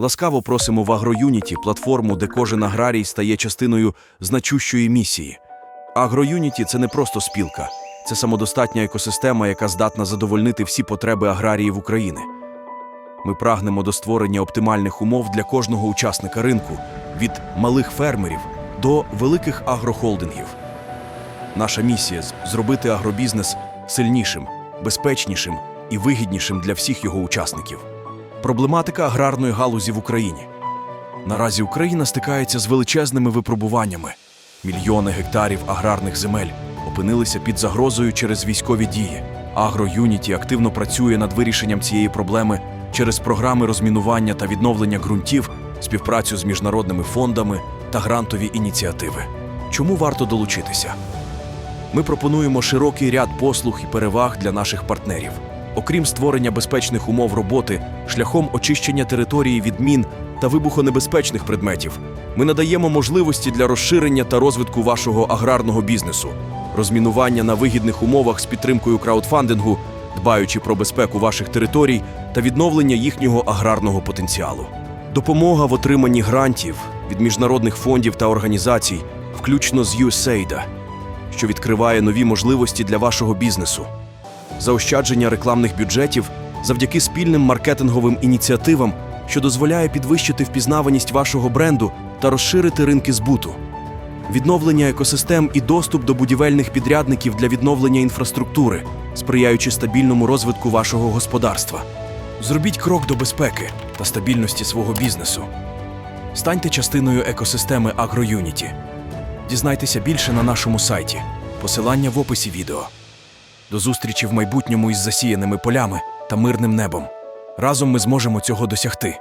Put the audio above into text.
Ласкаво просимо в AgroUnity – платформу, де кожен аграрій стає частиною значущої місії. AgroUnity – це не просто спілка, це самодостатня екосистема, яка здатна задовольнити всі потреби аграріїв України. Ми прагнемо до створення оптимальних умов для кожного учасника ринку від малих фермерів до великих агрохолдингів. Наша місія зробити агробізнес сильнішим, безпечнішим і вигіднішим для всіх його учасників. Проблематика аграрної галузі в Україні. Наразі Україна стикається з величезними випробуваннями. Мільйони гектарів аграрних земель опинилися під загрозою через військові дії. AgroUnity активно працює над вирішенням цієї проблеми через програми розмінування та відновлення ґрунтів, співпрацю з міжнародними фондами та грантові ініціативи. Чому варто долучитися? Ми пропонуємо широкий ряд послуг і переваг для наших партнерів. Окрім створення безпечних умов роботи, шляхом очищення території від мін та вибухонебезпечних предметів, ми надаємо можливості для розширення та розвитку вашого аграрного бізнесу, розмінування на вигідних умовах з підтримкою краудфандингу, дбаючи про безпеку ваших територій та відновлення їхнього аграрного потенціалу. Допомога в отриманні грантів від міжнародних фондів та організацій, включно з USAID, що відкриває нові можливості для вашого бізнесу. Заощадження рекламних бюджетів завдяки спільним маркетинговим ініціативам, що дозволяє підвищити впізнаваність вашого бренду та розширити ринки збуту. Відновлення екосистем і доступ до будівельних підрядників для відновлення інфраструктури, сприяючи стабільному розвитку вашого господарства. Зробіть крок до безпеки та стабільності свого бізнесу. Станьте частиною екосистеми AgroUnity. Дізнайтеся більше на нашому сайті. Посилання в описі відео. До зустрічі в майбутньому із засіяними полями та мирним небом. Разом ми зможемо цього досягти.